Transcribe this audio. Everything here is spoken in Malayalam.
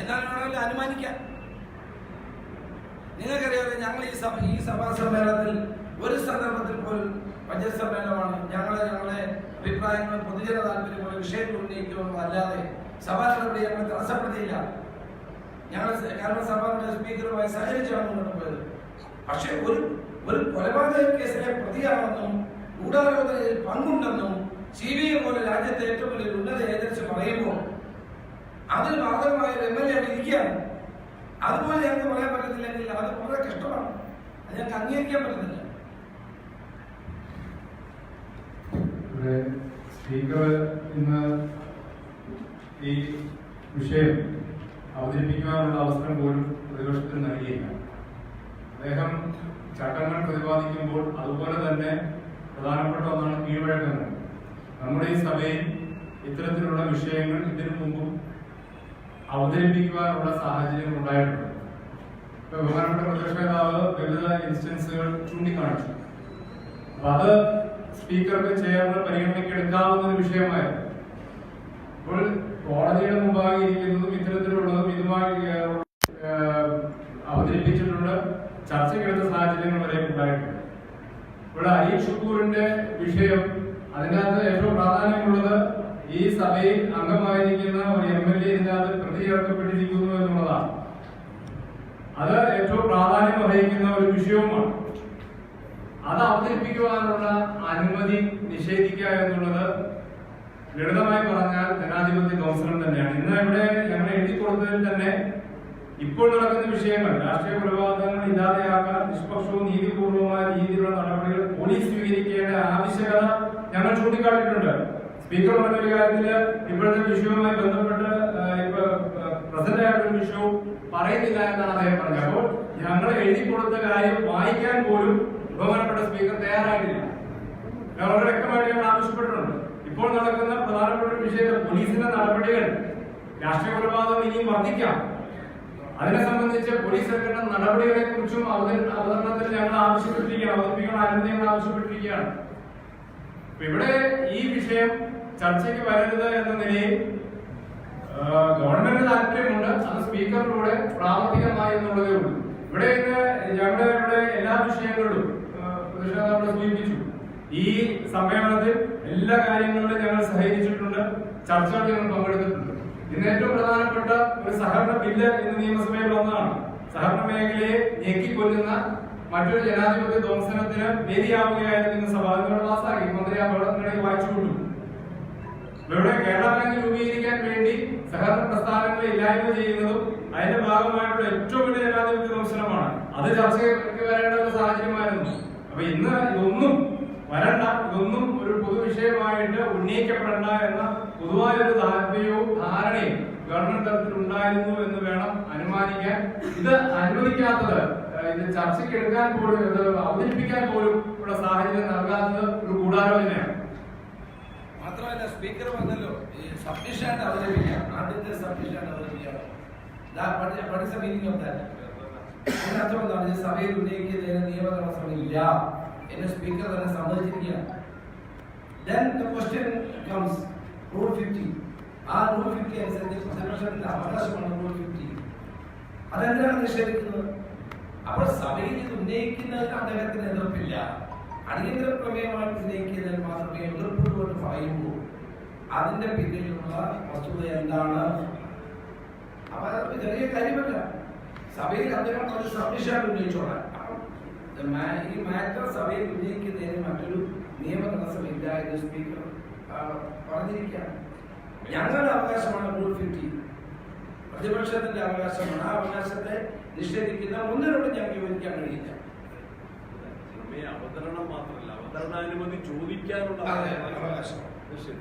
എന്നാലും വേണമെങ്കിൽ അനുമാനിക്കാം. നിങ്ങൾക്കറിയാമല്ലോ ഞങ്ങൾ ഈ സഭ ഈ സഭാ സമ്മേളനത്തിൽ ഒരു സന്ദർഭത്തിൽ പോലും ബജറ്റ് സമ്മേളനമാണ് ഞങ്ങളെ ഞങ്ങളെ അഭിപ്രായങ്ങൾ പൊതുജന താല്പര്യങ്ങൾ വിഷയങ്ങൾ ഉന്നയിക്കുമെന്നും അല്ലാതെ സഭാ നടപടി ഞങ്ങൾ തടസ്സപ്പെടുത്തിയില്ല. ഞങ്ങൾ കാരണം സഭയുടെ സ്പീക്കറുമായി സഹകരിച്ചാണ് മുന്നോട്ട് പോയത്. പക്ഷേ ഒരു ഒരു കൊലപാതക കേസിലെ പ്രതിയാണെന്നും ഗൂഢാലോചനയിൽ പങ്കുണ്ടെന്നും സി ബി ഐ പോലെ രാജ്യത്തെ ഏറ്റവും വലിയ ഉന്നത ഏജൻസി പറയുമ്പോൾ അതിൽ മാത്രമായ ഒരു എം എൽ എ ഇരിക്കുകയാണ് അതുപോലെ ഞങ്ങൾക്ക് പറയാൻ പറ്റത്തില്ലെങ്കിൽ അത് വളരെ കഷ്ടമാണ്. അത് ഞങ്ങൾക്ക് അംഗീകരിക്കാൻ പറ്റുന്നില്ല. സ്പീക്കർ ഇന്ന് ഈ വിഷയം അവതരിപ്പിക്കുവാനുള്ള അവസരം പോലും പ്രതിപക്ഷത്തിന് നൽകിയില്ല. അദ്ദേഹം ചട്ടങ്ങൾ പ്രതിപാദിക്കുമ്പോൾ അതുപോലെ തന്നെ പ്രധാനപ്പെട്ട ഒന്നാണ് കീഴ്വഴക്കങ്ങൾ. നമ്മുടെ ഈ സഭയിൽ ഇത്തരത്തിലുള്ള വിഷയങ്ങൾ ഇതിനു മുമ്പും അവതരിപ്പിക്കുവാനുള്ള സാഹചര്യം ഉണ്ടായിട്ടുണ്ട്. ബഹുമാനപ്പെട്ട പ്രതിപക്ഷ നേതാവ് വിവിധ ഇൻസ്റ്റൻസുകൾ ചൂണ്ടിക്കാണിച്ചു. അപ്പൊ അത് സ്പീക്കർക്ക് ചെയ്യാനുള്ള പരിഗണനയ്ക്ക് എടുക്കാവുന്ന ഒരു വിഷയമായിരുന്നു. അപ്പോൾ കോടതിയുടെ മുമ്പാകെ ഇരിക്കുന്നതും ഇത്തരത്തിലുള്ളതും ഇതുമായി ചർച്ച ചർച്ചയ്ക്കെടുത്ത സാഹചര്യങ്ങൾ വരെ ഉണ്ടായിട്ടുണ്ട്. ഇവിടെ അരീഷ് ഷുക്കൂറിന്റെ വിഷയം അതിനകത്ത് ഏറ്റവും പ്രാധാന്യമുള്ളത് ഈ സഭയിൽ അംഗമായിരിക്കുന്ന ഒരു എം എൽ എ ഇതിനകത്ത് പ്രതി ചേർക്കപ്പെട്ടിരിക്കുന്നു എന്നുള്ളതാണ്. അത് ഏറ്റവും പ്രാധാന്യം വഹിക്കുന്ന ഒരു വിഷയവുമാണ്. അത് അവതരിപ്പിക്കുവാനുള്ള അനുമതി നിഷേധിക്കുക എന്നുള്ളത് ലളിതമായി പറഞ്ഞാൽ ജനാധിപത്യ കൗൺസിലും തന്നെയാണ്. ഇന്ന് ഇവിടെ ഞങ്ങൾ എഴുതി കൊടുത്തതിൽ തന്നെ ഇപ്പോൾ നടക്കുന്ന വിഷയങ്ങൾ രാഷ്ട്രീയ കൊലപാതകങ്ങൾ ഇല്ലാതെയാക്കാൻ നിഷ്പക്ഷവും നീതിപൂർവമായ രീതിയിലുള്ള നടപടികൾ പോലീസ് സ്വീകരിക്കേണ്ട ആവശ്യകത ഞങ്ങൾ ചൂണ്ടിക്കാട്ടിയിട്ടുണ്ട്. സ്പീക്കർ പറഞ്ഞ ഒരു കാര്യത്തിൽ ഇപ്പോഴത്തെ വിഷയവുമായി ബന്ധപ്പെട്ട് ഇപ്പൊ പ്രസന്റ് ആയിട്ടുള്ള വിഷയവും പറയുന്നില്ല എന്നാണ് അദ്ദേഹം പറഞ്ഞത്. അപ്പോൾ ഞങ്ങൾ എഴുതി കൊടുത്ത കാര്യം വായിക്കാൻ പോലും ബഹുമാനപ്പെട്ട സ്പീക്കർ തയ്യാറായിട്ടില്ല. വളരെ വ്യക്തമായിട്ട് ഞങ്ങൾ ആവശ്യപ്പെട്ടിട്ടുണ്ട്. ഇപ്പോൾ നടക്കുന്ന പ്രധാനപ്പെട്ട ഒരു വിഷയത്തിൽ പോലീസിന്റെ നടപടികൾ രാഷ്ട്രീയ കൊലപാതകം ഇനിയും വർദ്ധിക്കാം. അതിനെ സംബന്ധിച്ച് പോലീസ് എടുക്കേണ്ട നടപടികളെ കുറിച്ചും അവതരണത്തിൽ ഞങ്ങൾ ആവശ്യപ്പെട്ടിരിക്കുകയാണ്. അവതരിപ്പിക്കാൻ അനുമതി ഞങ്ങൾ ആവശ്യപ്പെട്ടിരിക്കുകയാണ്. ഇവിടെ ഈ വിഷയം ചർച്ചയ്ക്ക് വരരുത് എന്ന നിലയിൽ ഗവൺമെന്റ് താല്പര്യമുണ്ട് അത് സ്പീക്കറിലൂടെ പ്രാവർത്തികമായി എന്നുള്ളതേ ഉള്ളൂ. ഇവിടെ ഞങ്ങളുടെ ഇവിടെ എല്ലാ വിഷയങ്ങളിലും പ്രതിഷേധം സൂചിപ്പിച്ചു. ഈ സമ്മേളനത്തിൽ എല്ലാ കാര്യങ്ങളിലും ഞങ്ങൾ സഹകരിച്ചിട്ടുണ്ട്. ചർച്ചകളിൽ ഞങ്ങൾ പങ്കെടുത്തിട്ടുണ്ട്. ഇന്ന് ഏറ്റവും പ്രധാനപ്പെട്ട ഒരു സഹകരണ ബില്ല് ഇന്ന് നിയമസഭയിൽ വന്നതാണ്. സഹകരണ മേഖലയെ ഞെക്കിക്കൊല്ലുന്ന മറ്റൊരു ജനാധിപത്യ ധ്വംസനത്തിന് വേദിയാവുകയായിരുന്നു സഭ പാസ്സാക്കി മന്ത്രി ആ പ്രവർത്തനങ്ങളിൽ വായിച്ചു കൊണ്ടു. ഇവിടെ കേരള ബാങ്ക് രൂപീകരിക്കാൻ വേണ്ടി സഹകരണ പ്രസ്ഥാനങ്ങളെ ഇല്ലായ്മ ചെയ്യുന്നതും അതിന്റെ ഭാഗമായിട്ടുള്ള ഏറ്റവും വലിയ ജനാധിപത്യ ദംശനമാണ് അത് ചർച്ചയ്ക്ക് വരേണ്ട ഒരു സാഹചര്യമായിരുന്നു. അപ്പൊ ഇന്ന് ഇതൊന്നും വരണ്ട ഇതൊന്നും ഒരു പൊതുവിഷയമായിട്ട് ഉന്നയിക്കപ്പെടണ്ട എന്ന പൊതുവായ ഒരു താല്പര്യവും ധാരണയും ഗവൺമെന്റ് തലത്തിൽ ഉണ്ടായിരുന്നു എന്ന് വേണം അനുമാനിക്കാൻ. ഇത് അനുവദിക്കാത്തത് ഇത് ചർച്ചയ്ക്ക് എടുക്കാൻ പോലും ഇത് അവതരിപ്പിക്കാൻ പോലും ഇവിടെ സാഹചര്യം നൽകാത്തത് ഒരു ഗൂഢാലോചനയാണ് മാത്രമല്ല സ്പീക്കർ പറഞ്ഞല്ലോ ഈ സബ്മിഷൻ ഈ സഭയിൽ ഉന്നയിക്കുന്നതിന് നിയമ തടസ്സമില്ല എന്ന് സ്പീക്കർ തന്നെ സമ്മതിച്ചിരിക്കുകയാണ്. Then the question comes, Rule 50. ആ അതെന്തിനാണ് നിഷേധിക്കുന്നത്? അപ്പോൾ സഭയിൽ ഇത് ഉന്നയിക്കുന്നതിന് അദ്ദേഹത്തിന് എതിർപ്പില്ല. അടിയന്തര പ്രമേയമായിട്ട് ഉന്നയിക്കുന്നതിന് മാത്രമേ എതിർപ്പുള്ളൂ എന്ന് പറയുമ്പോൾ അതിന്റെ പിന്നിലുള്ള വസ്തുത എന്താണ്? അപ്പൊ ചെറിയ കാര്യമല്ല. സഭയിൽ അദ്ദേഹം ഒരു സബ്മിഷനായിട്ട് ഉന്നയിച്ചോളാം. ഈ മാറ്റർ സഭയിൽ ഉന്നയിക്കുന്നതിന് മറ്റൊരു നിയമ തടസ്സമില്ല എന്ന് സ്പീക്കർ പറഞ്ഞിരിക്കുകയാണ്. ഞങ്ങളുടെ അവകാശമാണ് റൂൾ ഫിഫ്റ്റി. പ്രതിപക്ഷത്തിന്റെ അവകാശമാണ് ആ അവകാശത്തെ നിഷേധിക്കുന്ന ഒന്നിനോടും ഞങ്ങൾക്ക് യോജിക്കാൻ കഴിയില്ല അവതരണം മാത്രമല്ല അവതരണാനുമതി ചോദിക്കാനുള്ള അവകാശം. ശരി